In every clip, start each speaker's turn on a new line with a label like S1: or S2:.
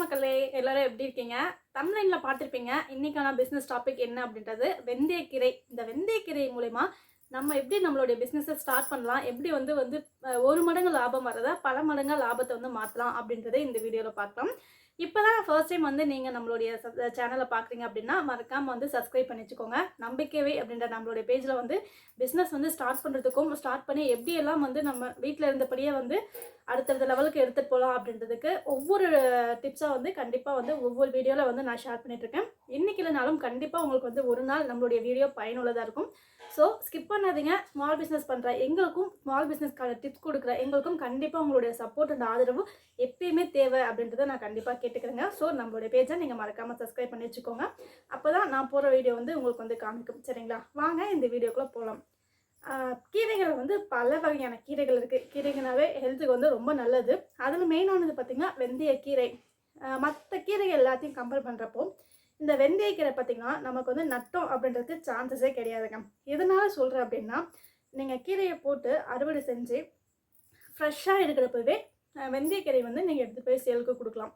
S1: மக்களே எல்லோரும் எப்படி இருக்கீங்க? தமிழ்லைனில் பார்த்துருப்பீங்க இன்னைக்கான பிஸ்னஸ் டாபிக் என்ன அப்படின்றது வெந்தயக்கீரை. இந்த வெந்தயக்கீரை மூலயமா நம்ம எப்படி நம்மளுடைய பிஸ்னஸை ஸ்டார்ட் பண்ணலாம் எப்படி வந்து வந்து ஒரு மடங்கு லாபம் வர்றதா பல மடங்கு லாபத்தை வந்து மாற்றலாம் அப்படின்றத இந்த வீடியோவில் பார்க்கலாம். இப்போ தான் ஃபர்ஸ்ட் டைம் வந்து நீங்கள் நம்மளுடைய சேனலை பார்க்குறீங்க அப்படின்னா மறக்காமல் வந்து சப்ஸ்கிரைப் பண்ணி வச்சுக்கோங்க நம்பிக்கைவே அப்படின்ற நம்மளுடைய பேஜில் வந்து பிஸ்னஸ் வந்து ஸ்டார்ட் பண்ணுறதுக்கும் ஸ்டார்ட் பண்ணி எப்படியெல்லாம் வந்து நம்ம வீட்டில் இருந்தபடியே வந்து அடுத்தடுத்த லெவலுக்கு எடுத்துகிட்டு போகலாம் அப்படின்றதுக்கு ஒவ்வொரு டிப்ஸாக வந்து கண்டிப்பாக வந்து ஒவ்வொரு வீடியோவில் வந்து நான் ஷேர் பண்ணிகிட்ருக்கேன் இன்றைக்கி இல்லைனாலும் கண்டிப்பாக உங்களுக்கு வந்து ஒரு நாள் நம்மளுடைய வீடியோ பயனுள்ளதாக இருக்கும். ஸோ ஸ்கிப் பண்ணாதீங்க. ஸ்மால் பிஸ்னஸ் பண்ணுற எங்களுக்கும் ஸ்மால் பிஸ்னஸ்க்கான டிப்ஸ் கொடுக்குற எங்களுக்கும் கண்டிப்பாக உங்களுடைய சப்போர்ட் அண்ட் ஆதரவு எப்பயுமே தேவை அப்படின்றத நான் கண்டிப்பாக கேட்டுக்கிறேங்க. ஸோ நம்மளுடைய பேஜை நீங்கள் மறக்காமல் சப்ஸ்கிரைப் பண்ணி வச்சுக்கோங்க. அப்போ தான் நான் போகிற வீடியோ வந்து உங்களுக்கு வந்து காமிக்கும். சரிங்களா? வாங்க இந்த வீடியோக்குள்ளே போகலாம் கீரைகள் வந்து பல வகையான கீரைகள் இருக்குது கீரைகளாவே ஹெல்த்துக்கு வந்து ரொம்ப நல்லது. அதில் மெயினானது பார்த்திங்கன்னா வெந்தய கீரை. மற்ற கீரைகள் எல்லாத்தையும் கம்பேர் பண்ணுறப்போ இந்த வெந்தயக்கீரை பார்த்திங்கன்னா நமக்கு வந்து நட்டம் அப்படின்றதுக்கு சான்சஸே கிடையாதுங்க. எதனால் சொல்கிறேன் அப்படின்னா நீங்கள் கீரையை போட்டு அறுவடை செஞ்சு ஃப்ரெஷ்ஷாக இருக்கிறப்பவே அஹ், வெந்தயக்கீரை வந்து நீங்கள் எடுத்துகிட்டு போய் சேலுக்கு கொடுக்கலாம்.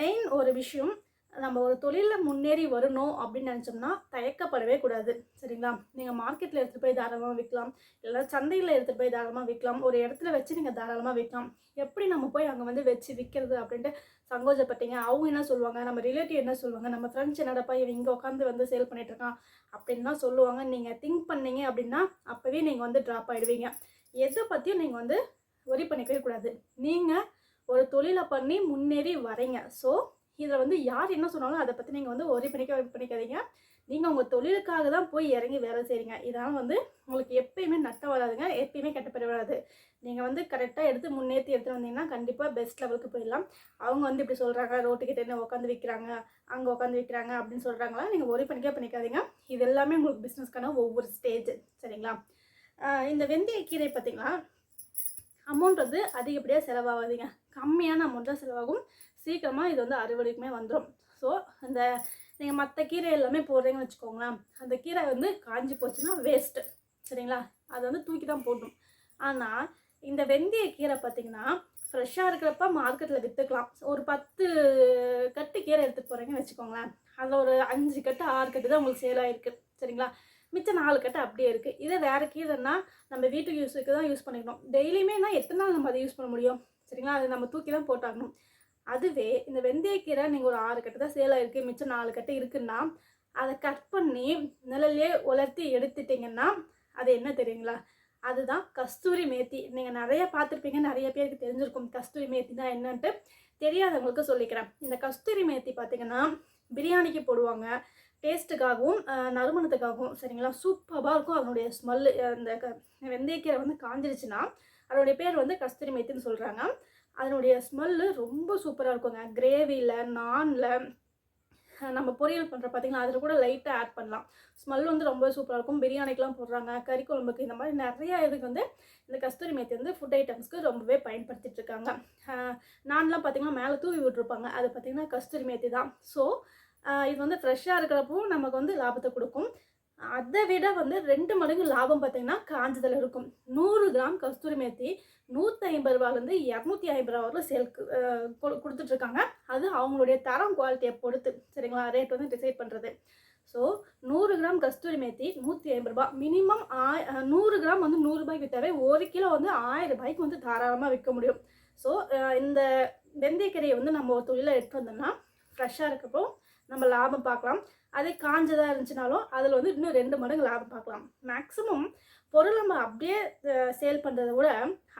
S1: மெயின் ஒரு விஷயம் நம்ம ஒரு தொழிலில் முன்னேறி வரணும் அப்படின்னு நினச்சோம்னா தயக்கப்படவே கூடாது. சரிங்களா? நீங்கள் மார்க்கெட்டில் எடுத்துகிட்டு போய் தாராளமாக விற்கலாம். இல்லை சந்தையில் எடுத்துகிட்டு போய் தாராளமாக விற்கலாம். ஒரு இடத்துல வச்சு நீங்கள் தாராளமாக விற்கலாம். எப்படி நம்ம போய் அங்கே வந்து வச்சு விற்கிறது அப்படின்ட்டு சங்கோஜப்பட்டீங்க. அவங்க என்ன சொல்லுவாங்க? நம்ம ரிலேட்டிவ் என்ன சொல்லுவாங்க? நம்ம ஃப்ரெண்ட்ஸ் என்னடப்பா இவன் இங்கே உட்காந்து வந்து சேல் பண்ணிட்டு இருக்கான் அப்படின்னு தான் சொல்லுவாங்க. நீங்கள் திங்க் பண்ணீங்க அப்படின்னா அப்போவே நீங்கள் வந்து ட்ராப் ஆகிடுவீங்க எதை பற்றியும் நீங்கள் வந்து ஒரி பண்ணிக்கவே கூடாது. நீங்கள் ஒரு தொழிலை பண்ணி முன்னேறி வரீங்க ஸோ இதில் வந்து யார் என்ன சொன்னாலும் அதை பற்றி நீங்கள் வந்து ஒரே பண்ணிக்க பண்ணிக்காதீங்க. நீங்கள் உங்கள் தொழிலுக்காக தான் போய் இறங்கி வேலை செய்கிறீங்க இதனால் வந்து உங்களுக்கு எப்பயுமே நட்டம் வராதுங்க. எப்பயுமே கெட்ட பேர் வராது. நீங்கள் வந்து கரெக்டாக எடுத்து முன்னேற்றி எடுத்து வந்தீங்கன்னா கண்டிப்பாக பெஸ்ட் லெவலுக்கு போயிடலாம். அவங்க வந்து இப்படி சொல்கிறாங்க ரோட்டுக்கிட்ட என்ன உட்காந்து விற்கிறாங்க அங்கே உட்காந்து விற்கிறாங்க அப்படின்னு சொல்கிறாங்களா நீங்கள் ஒரே பண்ணிக்க பண்ணிக்காதீங்க. இது எல்லாமே உங்களுக்கு பிஸ்னஸ்க்கான ஒவ்வொரு ஸ்டேஜ் சரிங்களா? இந்த வெந்தய கீரை பார்த்தீங்களா? அமௌண்ட் வந்து அதிகப்படியாக செலவாகாதீங்க. கம்மியான அமௌண்ட் தான் செலவாகும். சீக்கிரமாக இது வந்து அறுவடைக்குமே வந்துடும் ஸோ இந்த நீங்கள் மற்ற கீரை எல்லாமே போடுறீங்கன்னு வச்சுக்கோங்களேன். அந்த கீரை வந்து காஞ்சி போச்சுன்னா வேஸ்ட்டு சரிங்களா? அதை வந்து தூக்கி தான் போடணும். ஆனால் இந்த வெந்தய கீரை பார்த்தீங்கன்னா ஃப்ரெஷ்ஷாக இருக்கிறப்ப மார்க்கெட்டில் விற்றுக்கலாம் ஒரு பத்து கட்டு கீரை எடுத்துகிட்டு போகிறீங்கன்னு வச்சுக்கோங்களேன். அதில் ஒரு அஞ்சு கட்டு ஆறு கட்டு தான் உங்களுக்கு சேல் ஆகிருக்கு சரிங்களா? மிச்ச நாலு கட்டை அப்படியே இருக்குது இதே வேறு கீரைன்னா நம்ம வீட்டுக்கு யூஸுக்கு தான் யூஸ் பண்ணிக்கணும். டெய்லியுமேனா எத்தனை நாள் நம்ம அதை யூஸ் பண்ண முடியும்? சரிங்களா? அதை நம்ம தூக்கி தான் போட்டாகணும். அதுவே இந்த வெந்தயக்கீரை நீங்கள் ஒரு ஆறு கட்டு தான் சேல் ஆகிருக்கு மிச்சம் நாலு கட்டு இருக்குன்னா அதை கட் பண்ணி நிழல்லே உலர்த்தி எடுத்துட்டிங்கன்னா அது என்ன தெரியுங்களா? அதுதான் கஸ்தூரி மேத்தி. நீங்கள் நிறைய பார்த்துருப்பீங்க நிறைய பேருக்கு தெரிஞ்சிருக்கும் கஸ்தூரி மேத்தி தான் என்னன்ட்டு. தெரியாதவங்களுக்கு சொல்லிக்கிறேன். இந்த கஸ்தூரி மேத்தி பார்த்தீங்கன்னா பிரியாணிக்கு போடுவாங்க. டேஸ்ட்டுக்காகவும் நறுமணத்துக்காகவும் சரிங்களா? சூப்பராக இருக்கும் அதனுடைய ஸ்மெல்லு அந்த க வெந்தயக்கீரை வந்து காஞ்சிருச்சுன்னா அதனுடைய பேர் வந்து கஸ்தூரி மேத்தின்னு சொல்கிறாங்க அதனுடைய ஸ்மெல்லு ரொம்ப சூப்பராக இருக்குங்க. கிரேவியில் நானில் நம்ம பொரியல் பண்ணுற பார்த்தீங்கன்னா அதில் கூட லைட்டாக ஆட் பண்ணலாம். ஸ்மெல் வந்து ரொம்ப சூப்பராக இருக்கும். பிரியாணிக்கெலாம் போடுறாங்க கறி குழம்புக்கு இந்த மாதிரி நிறைய இதுக்கு வந்து இந்த கஸ்தூரி மேத்தி வந்து ஃபுட் ஐட்டம்ஸ்க்கு ரொம்பவே பயன்படுத்திகிட்டு இருக்காங்க. நான்லாம் பார்த்திங்கன்னா மேலே தூவி விட்டுருப்பாங்க. அது பார்த்தீங்கன்னா கஸ்தூரி மேத்தி தான். ஸோ இது வந்து ஃப்ரெஷ்ஷாக இருக்கிறப்போ நமக்கு வந்து லாபத்தை கொடுக்கும். அதை விட வந்து ரெண்டு மடங்கு லாபம் பார்த்தீங்கன்னா காஞ்சதில் இருக்கும். நூறு கிராம் கஸ்தூரி மேத்தி நூற்றி ஐம்பது ரூபாலேருந்து இரநூத்தி ஐம்பது ரூபா வரலும் சேல்க்கு கொடுத்துட்ருக்காங்க அது அவங்களுடைய தரம் குவாலிட்டியை பொறுத்து சரிங்களா? ரேட் வந்து டிசைட் பண்ணுறது ஸோ நூறு கிராம் கஸ்தூரி மேத்தி நூற்றி ஐம்பது ரூபா மினிமம் ஆய் நூறு கிராம் வந்து நூறுரூபாய்க்கு விற்றாவே ஒரு கிலோ வந்து ஆயிரம் ரூபாய்க்கு வந்து தாராளமாக விற்க முடியும். ஸோ இந்த வெந்தயக்கீரையை வந்து நம்ம ஒரு தொழிலில் எடுத்து வந்தோம்னா ஃப்ரெஷ்ஷாக இருக்கப்போ நம்ம லாபம் பார்க்கலாம். அதே காஞ்சதாக இருந்துச்சுனாலும் அதில் வந்து இன்னும் ரெண்டு மடங்கு லாபம் பார்க்கலாம். மேக்ஸிமம் பொருள் நம்ம அப்படியே சேல் பண்ணுறத விட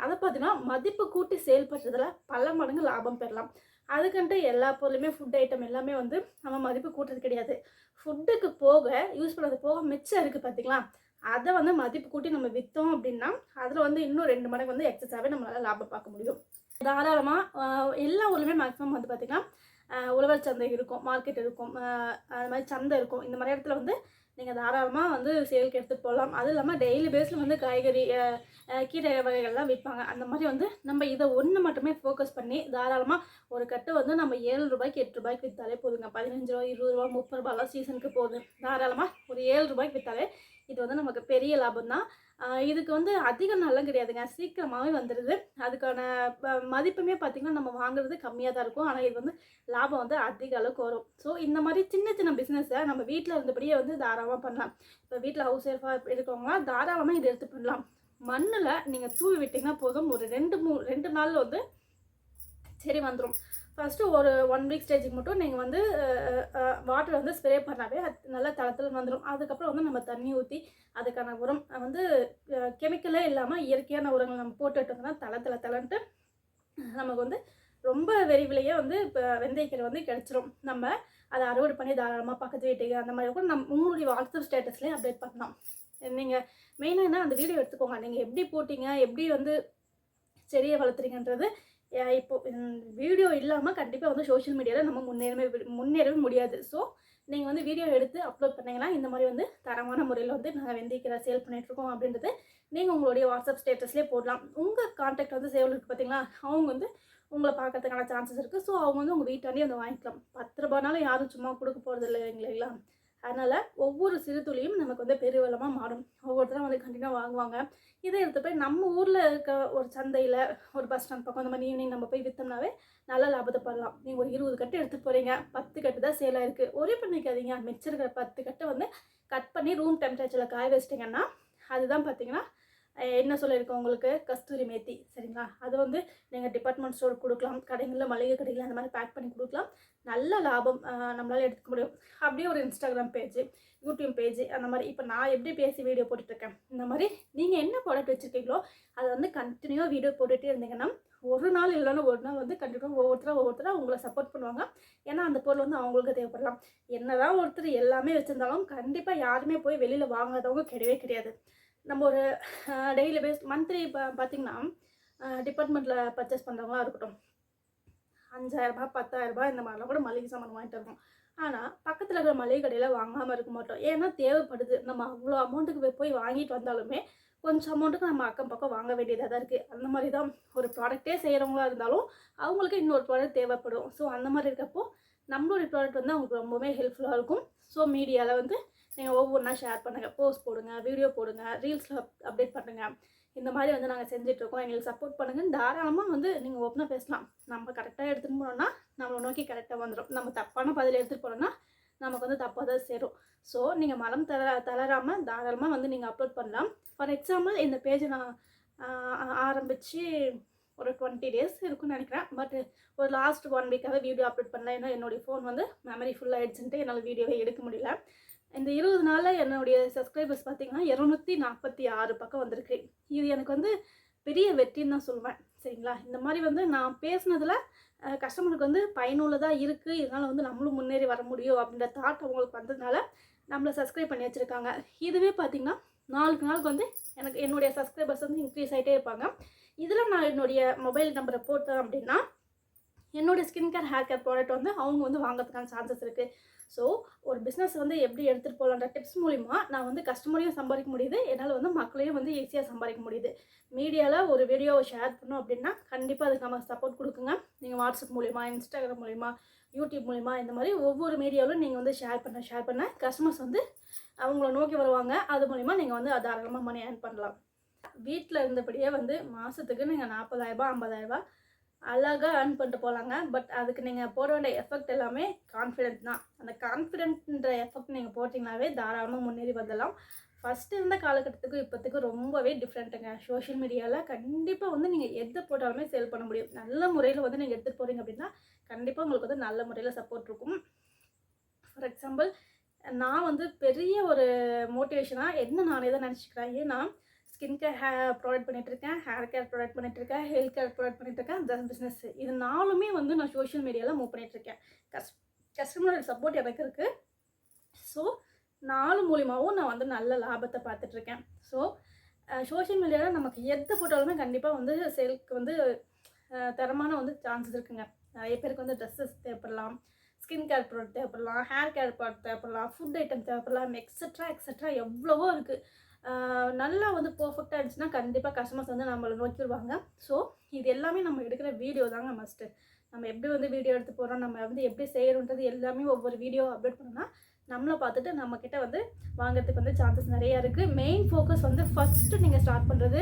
S1: அதை பார்த்தீங்கன்னா மதிப்பு கூட்டி சேல் பண்ணுறதுல பல மடங்கு லாபம் பெறலாம். அதுக்குன்ட்டு எல்லா பொருளுமே ஃபுட் ஐட்டம் எல்லாமே வந்து நம்ம மதிப்பு கூட்டுறது கிடையாது. ஃபுட்டுக்கு போக யூஸ் பண்ணுறது போக மிச்சம் இருக்குது பார்த்தீங்களா? அதை வந்து மதிப்பு கூட்டி நம்ம விற்றோம் அப்படின்னா அதில் வந்து இன்னும் ரெண்டு மடங்கு வந்து எக்ஸஸாகவே நம்மளால் லாபம் பார்க்க முடியும். தாராளமாக எல்லா ஊர்லேயுமே மேக்ஸிமம் வந்து பார்த்திங்கன்னா உழவர் சந்தை இருக்கும் மார்க்கெட் இருக்கும் அது மாதிரி சந்தை இருக்கும். இந்த மாதிரி இடத்துல வந்து நீங்கள் தாராளமாக வந்து சேலுக்கு எடுத்துகிட்டு போகலாம் அதுவும் இல்லாமல் டெய்லி பேஸில் வந்து காய்கறி கீரை வகைகள்லாம் விற்பாங்க அந்த மாதிரி வந்து நம்ம இதை ஒன்று மட்டுமே ஃபோக்கஸ் பண்ணி தாராளமாக ஒரு கட்டு வந்து நம்ம ஏழு ரூபாய்க்கு எட்டு ரூபாய்க்கு விற்றாலே போதுங்க. பதினஞ்சு ரூபா இருபது ரூபா முப்பது ரூபாலாம் சீசனுக்கு போகுது. தாராளமாக ஒரு ஏழு ரூபாய்க்கு விற்றாலே இது வந்து நமக்கு பெரிய லாபம் தான் இதுக்கு வந்து அதிக நாளெலாம் கிடையாதுங்க. சீக்கிரமாகவே வந்துடுது அதுக்கான ப- மதிப்புமே பார்த்திங்கன்னா நம்ம வாங்குறது கம்மியாக தான் இருக்கும். ஆனால் இது வந்து லாபம் வந்து அதிக அளவுக்கு வரும். ஸோ இந்த மாதிரி சின்ன சின்ன பிஸ்னஸை நம்ம வீட்டில் இருந்தபடியே வந்து தாராளமாக பண்ணலாம். இப்போ வீட்டில் ஹவுஸ் ஒய்ஃபாக இருக்கவங்களாம் தாராளமாக இதை எடுத்து பண்ணலாம். மண்ணில் நீங்கள் தூவி விட்டிங்கன்னா போதும். ஒரு ரெண்டு மூ ரெண்டு நாளில் வந்து சரி வந்துடும் ஃபஸ்ட்டு ஒரு ஒன் வீக் ஸ்டேஜுக்கு மட்டும் நீங்கள் வந்து வாட்டர் வந்து ஸ்ப்ரே பண்ணாவே அது நல்லா தளத்தில் வந்துடும் அதுக்கப்புறம் வந்து நம்ம தண்ணி ஊற்றி அதுக்கான உரம் வந்து கெமிக்கலே இல்லாமல் இயற்கையான உரங்கள் நம்ம போட்டுட்டு வந்தோம்னா தலை தலை தலைன்ட்டு நமக்கு வந்து ரொம்ப விரைவிலேயே வந்து இப்போ வெந்தயக்கீரை வந்து கிடச்சிரும். நம்ம அதை அறுவடை பண்ணி தாராளமாக பக்கத்து வீட்டுக்கு அந்த மாதிரி கூட நம்ம உங்களுடைய வாட்ஸ்அப் ஸ்டேட்டஸ்லேயே அப்டேட் பண்ணலாம். நீங்கள் மெயினாக என்ன அந்த வீடியோ எடுத்துக்கோங்க. நீங்கள் எப்படி போட்டிங்க எப்படி வந்து செடியை வளர்த்துறீங்கன்றது இப்போ வீடியோ இல்லாமல் கண்டிப்பாக வந்து சோஷியல் மீடியாவில் நம்ம முன்னேறவே முன்னேறவே முடியாது. ஸோ நீங்கள் வந்து வீடியோ எடுத்து அப்லோட் பண்ணிங்கன்னா இந்த மாதிரி வந்து தரமான முறையில் வந்து நாங்கள் வெந்திக்கிற சேல் பண்ணிகிட்ருக்கோம் அப்படின்றது நீங்கள் உங்களுடைய வாட்ஸ்அப் ஸ்டேட்டஸ்லேயே போடலாம். உங்கள் காண்டாக்ட் வந்து சேவல் இருக்குது பார்த்தீங்களா அவங்க வந்து உங்களை பார்க்கறதுக்கான சான்சஸ் இருக்குது ஸோ அவங்க வந்து உங்கள் வீட்டாண்டே வந்து வாங்கிக்கலாம். பத்து ரூபானாலும் யாரும் சும்மா கொடுக்க போகிறது இல்லை இல்லைங்களா? அதனால் ஒவ்வொரு சிறு துளியும் நமக்கு வந்து பெருவெள்ளமாக மாறும். ஒவ்வொருத்தரும் வந்து கண்டிப்பாக வாங்குவாங்க. இதை எடுத்து போய் நம்ம ஊரில் இருக்க ஒரு சந்தையில் ஒரு பஸ் ஸ்டாண்ட் பக்கம் அந்த மாதிரி ஈவினிங் நம்ம போய் விற்றோம்னாவே நல்ல லாபத்தை பண்ணலாம் நீங்கள் ஒரு இருபது கட்டு எடுத்து போகிறீங்க பத்து கட்டு தான் சேலாக இருக்குது ஒரே பண்ணிக்காதீங்க. மிச்சம் இருக்கிற பத்து கட்டை வந்து கட் பண்ணி ரூம் டெம்பரேச்சரில் காய வச்சிட்டிங்கன்னா அதுதான் பார்த்தீங்கன்னா என்ன சொல்லியிருக்கோம் உங்களுக்கு? கஸ்தூரி மேத்தி சரிங்களா? அது வந்து நீங்கள் டிபார்ட்மெண்ட் ஸ்டோர் கொடுக்கலாம் கடைகளில் மளிகை கடைகளில் அந்த மாதிரி பேக் பண்ணி கொடுக்கலாம். நல்ல லாபம் நம்மளால் எடுத்துக்க முடியும். அப்படியே ஒரு இன்ஸ்டாகிராம் பேஜ் யூடியூப் பேஜ் அந்த மாதிரி. இப்போ நான் எப்படி பேசி வீடியோ போட்டுட்ருக்கேன்? இந்த மாதிரி நீங்கள் என்ன ப்ராடக்ட் வச்சுருக்கீங்களோ அதை வந்து கண்டினியூவாக வீடியோ போட்டுகிட்டே இருந்தீங்கன்னா ஒரு நாள் இல்லைன்னா ஒரு நாள் வந்து கண்டிப்பாக ஒவ்வொருத்தராக ஒவ்வொருத்தராக உங்களை சப்போர்ட் பண்ணுவாங்க. ஏன்னா அந்த பொருள் வந்து அவங்களுக்கு தேவைப்படலாம். என்னதான் ஒருத்தர் எல்லாமே வச்சுருந்தாலும் கண்டிப்பாக யாருமே போய் வெளியில் வாங்காதவங்க கிடையவே கிடையாது. நம்ம ஒரு டெய்லி பேஸ் மந்த்லி இப்போ பார்த்தீங்கன்னா டிபார்ட்மெண்ட்டில் பர்ச்சேஸ் பண்ணுறவங்களா இருக்கட்டும். அஞ்சாயிரரூபா பத்தாயிரரூபா இந்த மாதிரிலாம் கூட மளிகை சாமான் வாங்கிட்டு இருக்கோம் ஆனால் பக்கத்தில் இருக்கிற மளிகை கடையில் வாங்காமல் இருக்க மாட்டோம். ஏன்னா தேவைப்படுது. நம்ம அவ்வளோ அமௌண்ட்டுக்கு போய் வாங்கிட்டு வந்தாலுமே கொஞ்சம் அமௌண்ட்டுக்கு நம்ம அக்கம் பக்கம் வாங்க வேண்டியதாக தான் இருக்குது அந்த மாதிரி தான் ஒரு ப்ராடக்ட்டே செய்கிறவங்களா இருந்தாலும் அவங்களுக்கு இன்னொரு ப்ராடக்ட் தேவைப்படும். ஸோ அந்த மாதிரி இருக்கப்போ நம்மளுடைய ப்ராடக்ட் வந்து அவங்களுக்கு ரொம்பவே ஹெல்ப்ஃபுல்லாக இருக்கும். ஸோ மீடியாவில் வந்து நீங்கள் ஒவ்வொன்றா ஷேர் பண்ணுங்கள் போஸ்ட் போடுங்க வீடியோ போடுங்க ரீல்ஸில் அப்டேட் பண்ணுங்கள் இந்த மாதிரி வந்து நாங்கள் செஞ்சிட்ருக்கோம் எங்களுக்கு சப்போர்ட் பண்ணுங்கன்னு தாராளமாக வந்து நீங்கள் ஓப்பனாக பேசலாம். நம்ம கரெக்டாக எடுத்துகிட்டு போனோம்னா நம்மளை நோக்கி கரெக்டாக வந்துடும் நம்ம தப்பான பதில் எடுத்துகிட்டு போனோம்னா நமக்கு வந்து தப்பாக தான் சேரும். ஸோ நீங்கள் மலம் தள தளராமல் தாராளமாக வந்து நீங்கள் அப்லோட் பண்ணலாம். ஃபார் எக்ஸாம்பிள் இந்த பேஜை நான் ஆரம்பித்து ஒரு டுவெண்ட்டி டேஸ் இருக்குன்னு நினைக்கிறேன். பட் ஒரு லாஸ்ட் ஒன் வீக்காக வீடியோ அப்லோட் பண்ணல. ஏன்னா என்னுடைய ஃபோன் வந்து மெமரி ஃபுல்லாகிடுச்சுன்ட்டு என்னால் வீடியோவே எடுக்க முடியல. இந்த இருபது நாளில் என்னுடைய சப்ஸ்கிரைபர்ஸ் பார்த்தீங்கன்னா இரநூத்தி நாற்பத்தி ஆறு பக்கம் வந்திருக்கு. இது எனக்கு வந்து பெரிய வெற்றின்னு தான் சொல்லுவேன் சரிங்களா? இந்த மாதிரி வந்து நான் பேசுனதில் கஸ்டமருக்கு வந்து பயனுள்ளதாக இருக்குது இதனால் வந்து நம்மளும் முன்னேறி வர முடியும் அப்படின்ற தாட் அவங்களுக்கு வந்ததுனால நம்மளை சப்ஸ்கிரைப் பண்ணி வச்சுருக்காங்க. இதுவே பார்த்திங்கன்னா நாளுக்கு நாளுக்கு வந்து எனக்கு என்னுடைய சப்ஸ்கிரைபர்ஸ் வந்து இன்க்ரீஸ் ஆகிட்டே இருப்பாங்க. இதில் நான் என்னுடைய மொபைல் நம்பரை போட்டேன் அப்படின்னா என்னுடைய skin care hair care product வந்து அவங்க வந்து வாங்கிறதுக்கான சான்சஸ் இருக்குது ஸோ ஒரு பிஸ்னஸ் வந்து எப்படி எடுத்துகிட்டு போகலான்ற டிப்ஸ் மூலிமா நான் வந்து கஸ்டமரையும் சம்பாதிக்க முடியுது. என்னால் வந்து மக்களையும் வந்து ஈஸியாக சம்பாதிக்க முடியுது. மீடியாவில் ஒரு வீடியோவை ஷேர் பண்ணோம் அப்படின்னா கண்டிப்பாக அதுக்கு நம்ம சப்போர்ட் கொடுக்குங்க. நீங்கள் வாட்ஸ்அப் மூலிமா இன்ஸ்டாகிராம் மூலிமா யூடியூப் மூலிமா இந்த மாதிரி ஒவ்வொரு மீடியாவிலும் நீங்கள் வந்து ஷேர் பண்ண ஷேர் பண்ண கஸ்டமர்ஸ் வந்து அவங்கள நோக்கி வருவாங்க. அது மூலிமா நீங்கள் வந்து தாராளமாக மணி ஏர்ன் பண்ணலாம். வீட்டில் இருந்தபடியே வந்து மாதத்துக்கு நீங்கள் நாற்பதாயிரரூபா ஐம்பதாயிரரூபா அழகாக ஏர்ன் பண்ணிட்டு போகலாங்க பட் அதுக்கு நீங்கள் போட வேண்டிய எஃபெக்ட் எல்லாமே கான்ஃபிடென்ட் தான். அந்த கான்ஃபிடென்ட்ன்ற எஃபெக்ட் நீங்கள் போட்டிங்கனாவே தாராளமாக முன்னேறி வந்துடலாம் ஃபஸ்ட்டு இருந்த காலகட்டத்துக்கும் இப்போத்துக்கு ரொம்பவே டிஃப்ரெண்ட்டுங்க சோஷியல் மீடியாவில் கண்டிப்பாக வந்து நீங்கள் எதை போட்டாலுமே சேல் பண்ண முடியும். நல்ல முறையில் வந்து நீங்கள் எடுத்துகிட்டு போகிறீங்க அப்படின்னா கண்டிப்பாக உங்களுக்கு வந்து நல்ல முறையில் சப்போர்ட் இருக்கும். ஃபார் எக்ஸாம்பிள் நான் வந்து பெரிய ஒரு மோட்டிவேஷனாக என்ன நானே தான் நினச்சிக்கிறேன். ஏன்னா ஸ்கின் கேர் ஹே ப்ராடக்ட் பண்ணிகிட்ருக்கேன் ஹேர் கேர் ப்ராடக்ட் பண்ணிகிட்ருக்கேன் ஹெல்த் கேர் ப்ரொவைட் பண்ணிகிட்ருக்கேன் ஜஸ்ட் பிஸ்னஸ் இது நாலுமே வந்து நான் சோஷியல் மீடியாவில் மூவ் பண்ணிகிட்ருக்கேன் கஸ் கஸ்டமரோட சப்போர்ட் எனக்கு இருக்குது ஸோ நாலு மூலியமாகவும் நான் வந்து நல்ல லாபத்தை பார்த்துட்ருக்கேன் ஸோ சோஷியல் மீடியாவில் நமக்கு எது போட்டாலுமே கண்டிப்பாக வந்து சேலுக்கு வந்து தரமான வந்து சான்சஸ் இருக்குங்க. நிறைய பேருக்கு வந்து ட்ரெஸ்ஸஸ் தேவைப்படலாம் ஸ்கின் கேர் ப்ராடக்ட் தேவைப்படலாம் ஹேர் கேர் ப்ராடக்ட் தேவைப்படலாம் ஃபுட் ஐட்டம் தேவைப்படலாம் எக்ஸட்ரா எக்ஸட்ரா எவ்வளவோ இருக்குது நல்லா வந்து பர்ஃபெக்டாக இருந்துச்சுன்னா கண்டிப்பாக கஸ்டமர்ஸ் வந்து நம்மளை நோக்கி வருவாங்க. ஸோ இது எல்லாமே நம்ம எடுக்கிற வீடியோ தாங்க மஸ்ட்டு நம்ம எப்படி வந்து வீடியோ எடுத்து போகிறோம் நம்ம வந்து எப்படி செய்கிறோன்றது எல்லாமே ஒவ்வொரு வீடியோ அப்லோட் பண்ணோம்னா நம்மளை பார்த்துட்டு நம்மக்கிட்ட வந்து வாங்குறதுக்கு வந்து சான்சஸ் நிறையா இருக்குது மெயின் ஃபோக்கஸ் வந்து ஃபஸ்ட்டு நீங்கள் ஸ்டார்ட் பண்ணுறது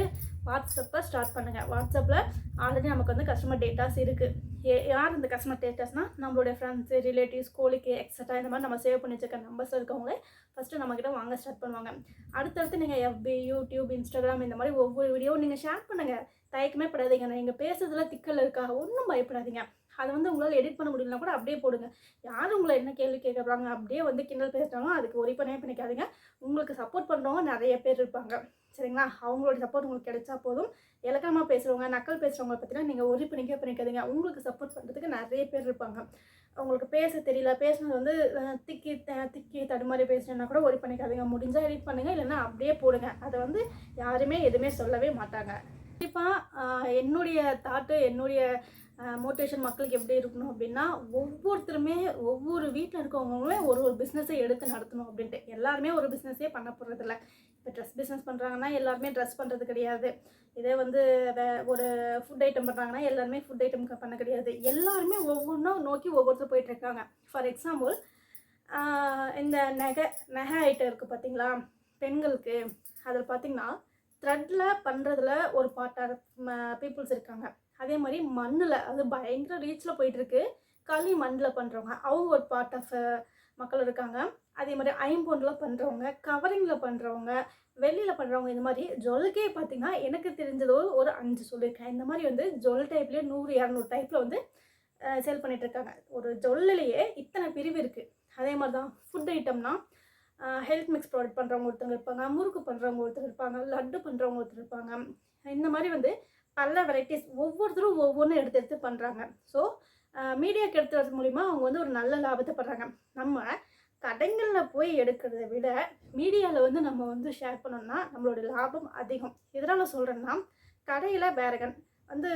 S1: வாட்ஸ்அப்பை ஸ்டார்ட் பண்ணுங்கள் வாட்ஸ்அப்பில் ஆல்ரெடி நமக்கு வந்து கஸ்டமர் டேட்டாஸ் இருக்குது ஏ யார் இந்த கஸ்டமர் டேட்டாஸ்னால் நம்மளுடைய ஃப்ரெண்ட்ஸு ரிலேட்டிவ்ஸ் கோழிக்கு எக்ஸட்ரா இந்த மாதிரி நம்ம சேவ் பண்ணி வச்சுருக்க நம்பர்ஸ் இருக்கவங்களே ஃபஸ்ட்டு நம்மக்கிட்ட வாங்க ஸ்டார்ட் பண்ணுவாங்க. அடுத்தடுத்து நீங்கள் எஃபி யூடியூப் இன்ஸ்டாகிராம் இந்த மாதிரி ஒவ்வொரு வீடியோவும் நீங்கள் ஷேர் பண்ணுங்கள் தயக்கமே படாதீங்க. நீங்கள் பேசுறதுல திக்கல் இருக்கா? ஒன்றும் பயப்படாதீங்க. அதை வந்து உங்களால் எடிட் பண்ண முடியலனா கூட அப்படியே போடுங்க. யார் உங்களை என்ன கேள்வி கேட்குறாங்க அப்படியே வந்து கிண்டல் பேசுகிறாங்களோ அதுக்கு ஒரு பண்ணே பண்ணிக்காதீங்க உங்களுக்கு சப்போர்ட் பண்ணுறவங்க நிறைய பேர் இருப்பாங்க. சரிங்களா? அவங்களோட சப்போர்ட் உங்களுக்கு கிடைச்சா போதும். இலக்கணமாக பேசுகிறவங்க நக்கல் பேசுகிறவங்க பற்றினா நீங்கள் ஒரு பண்ணிக்க பண்ணிக்காதீங்க உங்களுக்கு சப்போர்ட் பண்ணுறதுக்கு நிறைய பேர் இருப்பாங்க. உங்களுக்கு பேச தெரியல பேசுனது வந்து திக்கி த- திக்கி தடுமாறி பேசுனா கூட ஒரி பண்ணிக்காதீங்க. முடிஞ்சால் எடிட் பண்ணுங்கள் இல்லைன்னா அப்படியே போடுங்க. அதை வந்து யாருமே எதுவுமே சொல்லவே மாட்டாங்க. கண்டிப்பாக என்னுடைய தாட்டு என்னுடைய மோட்டிவேஷன் மக்களுக்கு எப்படி இருக்கணும் அப்படின்னா ஒவ்வொருத்தருமே ஒவ்வொரு வீட்டில் இருக்கவங்களுமே ஒரு ஒரு பிஸ்னஸை எடுத்து நடத்தணும் அப்படின்ட்டு. எல்லாருமே ஒரு பிஸ்னஸே பண்ண போகிறதில்ல இப்போ ட்ரெஸ் பிஸ்னஸ் பண்ணுறாங்கன்னா எல்லாருமே ட்ரெஸ் பண்ணுறது கிடையாது. இதே வந்து வே- ஒரு ஃபுட் ஐட்டம் பண்ணுறாங்கன்னா எல்லாருமே ஃபுட் ஐட்டம் பண்ண கிடையாது. எல்லாருமே ஒவ்வொன்றா நோக்கி ஒவ்வொருத்தர் போயிட்டுருக்காங்க ஃபார் எக்ஸாம்பிள் இந்த நகை நகை ஐட்டம் இருக்குது பார்த்தீங்களா பெண்களுக்கு அதில் பார்த்தீங்கன்னா த்ரெட்டில் பண்ணுறதுல ஒரு பார்ட்டாக பீப்புள்ஸ் இருக்காங்க. அதே மாதிரி மண்ணில் அது பயங்கர ரீச்சில் போயிட்டுருக்கு. களி மண்ணில் பண்ணுறவங்க அவங்க ஒரு பார்ட் ஆஃப் மக்கள் இருக்காங்க. அதே மாதிரி ஐம்பொன்னில் பண்ணுறவங்க கவரிங்கில் பண்ணுறவங்க வெளியில் பண்ணுறவங்க இந்த மாதிரி ஜொலுக்கே பார்த்தீங்கன்னா எனக்கு தெரிஞ்சதோ ஒரு அஞ்சு சொல்லியிருக்கேன். இந்த மாதிரி வந்து ஜொல் டைப்லேயே நூறு இரநூறு டைப்பில் வந்து சேல் பண்ணிகிட்ருக்காங்க இருக்காங்க ஒரு ஜொல்லிலேயே இத்தனை பிரிவு இருக்குது அதே மாதிரி தான் ஃபுட் ஐட்டம்னா ஹெல்த் மிக்ஸ் ப்ராடக்ட் பண்ணுறவங்க ஒருத்தவங்க இருப்பாங்க முறுக்கு பண்ணுறவங்க ஒருத்தர் இருப்பாங்க லட்டு பண்ணுறவங்க ஒருத்தர் இருப்பாங்க. இந்த மாதிரி வந்து பல வெரைட்டிஸ் ஒவ்வொருத்தரும் ஒவ்வொன்றும் எடுத்து எடுத்து பண்ணுறாங்க ஸோ மீடியாவுக்கு எடுத்துறது மூலிமா அவங்க வந்து ஒரு நல்ல லாபத்தை படுறாங்க நம்ம கடைங்களில் போய் எடுக்கிறத விட மீடியாவில் வந்து நம்ம வந்து ஷேர் பண்ணோம்னா நம்மளோட லாபம் அதிகம். இதனால் சொல்கிறேன்னா கடையில் வேறகன் வந்து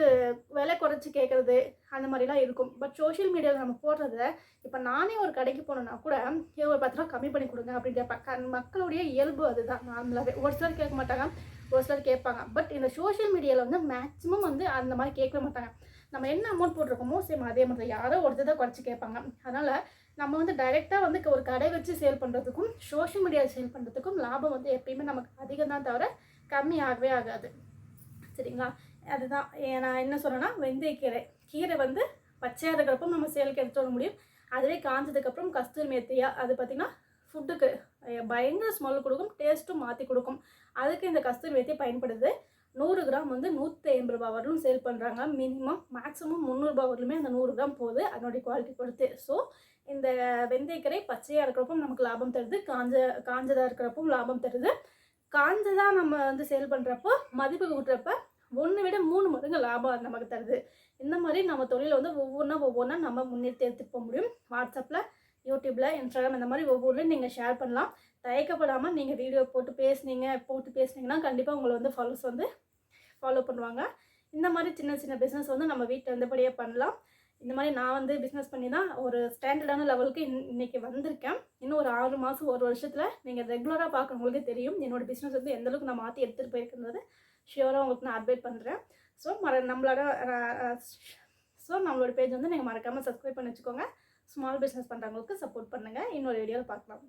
S1: விலை குறைச்சி கேட்குறது அந்த மாதிரிலாம் இருக்கும். பட் சோஷியல் மீடியாவில் நம்ம போடுறத இப்போ நானே ஒரு கடைக்கு போனோன்னா கூட "ஏ, ஒரு பத்து ரூபா கம்மி பண்ணி கொடுங்க அப்படின்னு கேட்பேன். க- மக்களுடைய இயல்பு அதுதான். நார்மலாகவே ஒரு சிலர் கேட்க மாட்டாங்க ஒரு சிலர் கேட்பாங்க. பட் இந்த சோஷியல் மீடியாவில் வந்து மேக்ஸிமம் வந்து அந்த மாதிரி கேட்க மாட்டாங்க. நம்ம என்ன அமௌண்ட் போட்டிருக்கோமோ சேம் அதே மாதிரி தான். யாரோ ஒருத்தர் தான் குறைச்சி கேட்பாங்க. அதனால் நம்ம வந்து டைரெக்டாக வந்து ஒரு கடை வச்சு சேல் பண்ணுறதுக்கும் சோஷியல் மீடியாவில் சேல் பண்ணுறதுக்கும் லாபம் வந்து எப்பயுமே நமக்கு அதிகம் தான் தவிர கம்மியாகவே ஆகாது. சரிங்களா? அதுதான். ஏ- நான் என்ன சொல்கிறேன்னா வெந்தயக்கீரை கீரை. வந்து பச்சையாக இருக்கிறப்போ நம்ம சேலுக்கு எடுத்து வர முடியும். அதுவே காஞ்சதுக்கப்புறம் கஸ்தூரி மேத்தியா அது பார்த்திங்கன்னா ஃபுட்டுக்கு பயங்கர ஸ்மெல் கொடுக்கும் டேஸ்ட்டும் மாற்றி கொடுக்கும். அதுக்கு இந்த கஸ்தூரி மேத்தி பயன்படுது நூறு கிராம் வந்து நூற்றி ஐம்பது ரூபா வரலும் சேல் பண்ணுறாங்க மினிமம் மேக்ஸிமம் முந்நூறுபா வரலுமே அந்த நூறு கிராம் போகுது அதனுடைய குவாலிட்டி பொறுத்து. ஸோ இந்த வெந்தயக்கீரை பச்சையாக இருக்கிறப்போ நமக்கு லாபம் தருது காஞ்ச காஞ்சதாக இருக்கிறப்போ லாபம் தருது. காஞ்சதாக நம்ம வந்து சேல் பண்ணுறப்போ மதிப்பு கூட்டுறப்ப ஒன்று விட மூணு மடங்கு லாபம் நமக்கு தருது. இந்த மாதிரி நம்ம தொழிலை வந்து ஒவ்வொன்றா ஒவ்வொன்றா நம்ம முன்னேற்றி எடுத்துகிட்டு போக முடியும். வாட்ஸ்அப்பில் யூடியூப்பில் இன்ஸ்டாகிராம் இந்த மாதிரி ஒவ்வொன்றும் நீங்கள் ஷேர் பண்ணலாம். தயக்கப்படாமல் நீங்கள் வீடியோ போட்டு பேசுனீங்க போட்டு பேசுனீங்கன்னா கண்டிப்பாக உங்களை வந்து ஃபாலோஸ் வந்து ஃபாலோ பண்ணுவாங்க. இந்த மாதிரி சின்ன சின்ன பிஸ்னஸ் வந்து நம்ம வீட்டில் இருந்தபடியே பண்ணலாம். இந்த மாதிரி நான் வந்து பிஸ்னஸ் பண்ணி தான் ஒரு ஸ்டாண்டர்டான லெவலுக்கு இன் இன்றைக்கி வந்திருக்கேன். இன்னும் ஒரு ஆறு மாதம் ஒரு வருஷத்தில் நீங்கள் ரெகுலராக பார்க்குறவங்களுக்கு தெரியும் என்னோட பிஸ்னஸ் வந்து எந்தளவுக்கு நான் மாற்றி எடுத்துகிட்டு போயிருக்கிறது ஷியோராக உங்களுக்கு நான் அப்டேட் பண்ணுறேன் ஸோ மற நம்மளோட ஸோ நம்மளோட பேஜ் வந்து நீங்கள் மறக்காமல் சப்ஸ்கிரைப் பண்ணி வச்சுக்கோங்க. ஸ்மால் பிஸ்னஸ் பண்ணுறவங்களுக்கு சப்போர்ட் பண்ணுங்கள் இன்னொரு வீடியோவில் பார்க்கலாம்.